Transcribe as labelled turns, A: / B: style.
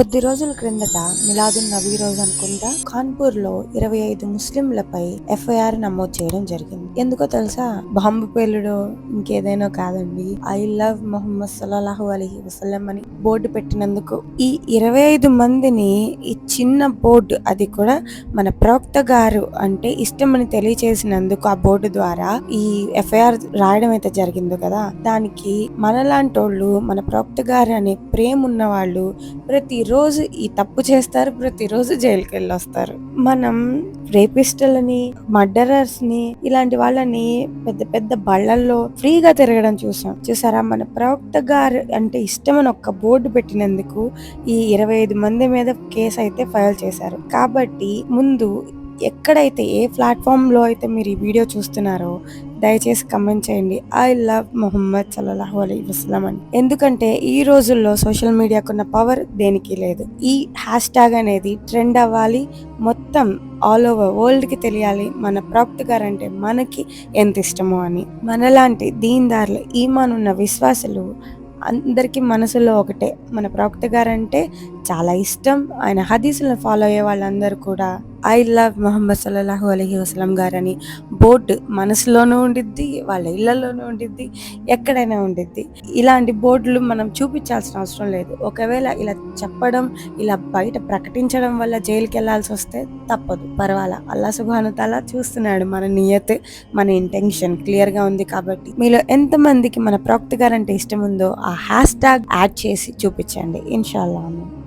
A: కొద్ది రోజుల క్రిందట మిలాదున్ నబీ రోజు అనుకుంటా కాన్పూర్లో ఇరవై ఐదు ముస్లింలపై ఎఫ్ఐఆర్ నమోదు చేయడం జరిగింది. ఎందుకో తెలుసా? బాంబు పేలుడు ఇంకేదైనా కాదండి. ఐ లవ్ మొహమ్మద్ సల్లాహు అలహి వసలం అని బోర్డు పెట్టినందుకు. ఈ ఇరవై ఐదు మందిని ఈ చిన్న బోర్డు అది కూడా మన ప్రవక్త గారు అంటే ఇష్టమని తెలియచేసినందుకు ఆ బోర్డు ద్వారా ఈ ఎఫ్ఐఆర్ రాయడం అయితే జరిగిందో కదా. దానికి మనలాంటోళ్ళు మన ప్రవక్త గారు అనే ప్రేమ ఉన్న వాళ్ళు ప్రతి ప్రతిరోజు ఈ తప్పు చేస్తారు ప్రతిరోజు జైలుకి వెళ్ళి వస్తారు మనం రేపిస్టులని మర్డరర్స్ని ఇలాంటి వాళ్ళని పెద్ద పెద్ద బళ్ళల్లో ఫ్రీగా తిరగడం చూసాం. చూసారా? మన ప్రవక్త గారు అంటే ఇష్టమని ఒక్క బోర్డు పెట్టినందుకు ఈ ఇరవై ఐదు మంది మీద కేసు అయితే ఫైల్ చేశారు. కాబట్టి ముందు ఎక్కడైతే ఏ ప్లాట్ఫామ్లో అయితే మీరు ఈ వీడియో చూస్తున్నారో దయచేసి కమెంట్ చేయండి. ఐ లవ్ మొహమ్మద్ సల్లాహు అలీ వసలం అని ఎందుకంటే ఈ రోజుల్లో సోషల్ మీడియాకున్న పవర్ దేనికి లేదు. ఈ హ్యాష్ ట్యాగ్ అనేది ట్రెండ్ అవ్వాలి. మొత్తం ఆల్ ఓవర్ వరల్డ్కి తెలియాలి. మన ప్రాప్ట్ గారు అంటే మనకి ఎంత ఇష్టమో అని. మనలాంటి దీనిదారులు ఈమాన్ ఉన్న విశ్వాసులు అందరికీ మనసులో ఒకటే. మన ప్రవక్త గారు అంటే చాలా ఇష్టం. ఆయన హదీసులను ఫాలో అయ్యే వాళ్ళందరూ కూడా ఐ లవ్ మొహమ్మద్ సల్లాహు అలహి వసలం గారని బోర్డు మనసులోనూ ఉండిద్ది వాళ్ళ ఇళ్ళలోనూ ఉండిద్ది ఎక్కడైనా ఉండిద్ది. ఇలాంటి బోర్డులు మనం చూపించాల్సిన అవసరం లేదు. ఒకవేళ ఇలా చెప్పడం ఇలా బయట ప్రకటించడం వల్ల జైలుకి వెళ్ళాల్సి వస్తే తప్పదు. పర్వాలా? అల్లా సుభానుతాలా చూస్తున్నాడు మన నియత్ మన ఇంటెన్షన్ క్లియర్గా ఉంది కాబట్టి. మీలో ఎంతమందికి మన ప్రాక్తి గారు అంటే ఇష్టం ఉందో ఆ హ్యాష్ ట్యాగ్ యాడ్ చేసి చూపించండి. ఇన్షాల్లా ఆమీన్.